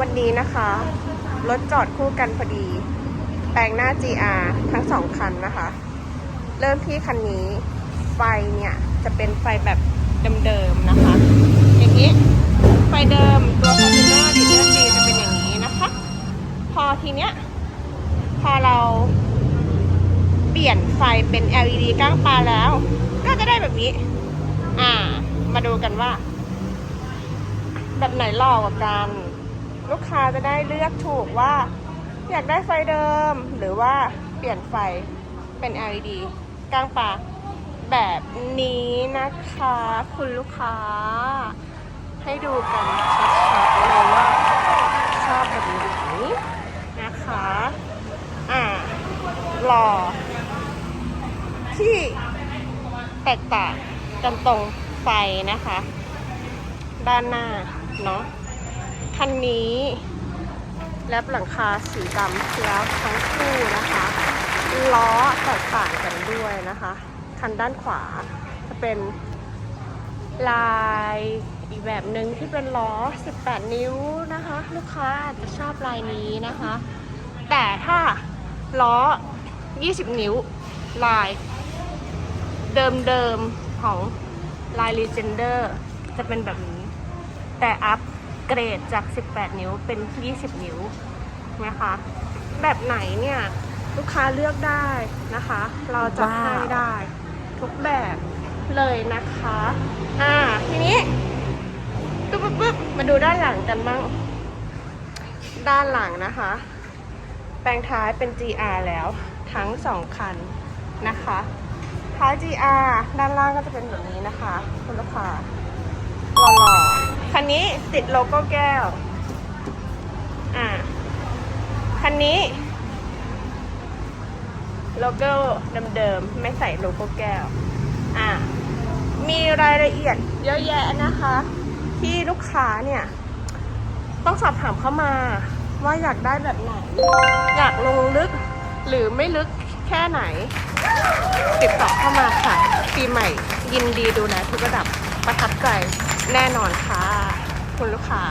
วันนี้นะคะ รถจอดคู่กันพอดี แปลงหน้า GR ทั้งสองคันนะคะ เริ่มที่คันนี้ไฟเนี่ย จะเป็นไฟแบบเดิมๆนะคะ อย่างนี้ ไฟเดิมตัวคอมพิวเตอร์ดีเดอร์ดีจะเป็นอย่างนี้นะคะ พอทีเนี้ย พอเราเปลี่ยนไฟเป็น LED ก้างปลาแล้ว ก็จะได้แบบนี้ อ่า มาดูกันว่า แบบไหนหล่อกว่ากัน ลูกค้าจะได้เลือกถูกว่า อยากได้ไฟเดิม หรือว่าเปลี่ยนไฟเป็น LED ก้างปลาแบบนี้นะคะ คุณลูกค้า ให้ดูกันชัดๆเลยว่าชอบแบบไหนนะคะ อ่าหล่อที่แตกต่างกันตรงไฟนะคะ ด้านหน้าเนาะ คันนี้แลบหลังคาสีดำแล้วทั้งคู่นะคะ ล้อแตกต่างกันด้วยนะคะ คันด้านขวาจะเป็นลายอีกแบบหนึ่งที่เป็นล้อ 18 นิ้วนะคะ ลูกค้าอาจจะชอบลายนี้นะคะ แต่ถ้าล้อ 20 นิ้วลายเดิมๆของลาย Legender จะเป็นแบบนี้ แต่อัพ เกรดจาก 18 นิ้วเป็น 20 นิ้วนะคะ แบบไหนเนี่ยลูกค้าเลือกได้นะคะ เราจะให้ได้ ทุกแบบเลยนะคะ อ่า ทีนี้ปึ๊บปึ๊บปึ๊บมาดูด้านหลังกันบ้าง ด้านหลังนะคะ แปลงท้ายเป็น GR แล้วทั้งสองคันนะคะ ท้าย GR ด้านล่างก็จะเป็นแบบนี้นะคะ คุณลูกค้าหล่อๆ คันนี้ติดโลโก้แก้ว อ่า คันนี้โลโก้เดิมๆ ไม่ใส่โลโก้แก้ว อ่า มีรายละเอียดเยอะแยะนะคะ ที่ลูกค้าเนี่ย ต้องสอบถามเข้ามาว่าอยากได้แบบไหน อยากลงลึกหรือไม่ลึกแค่ไหน ติดต่อเข้ามาค่ะ ปีใหม่ยินดีดูแลทุกระดับประทับใจแน่นอนค่ะ คุณลูกค้า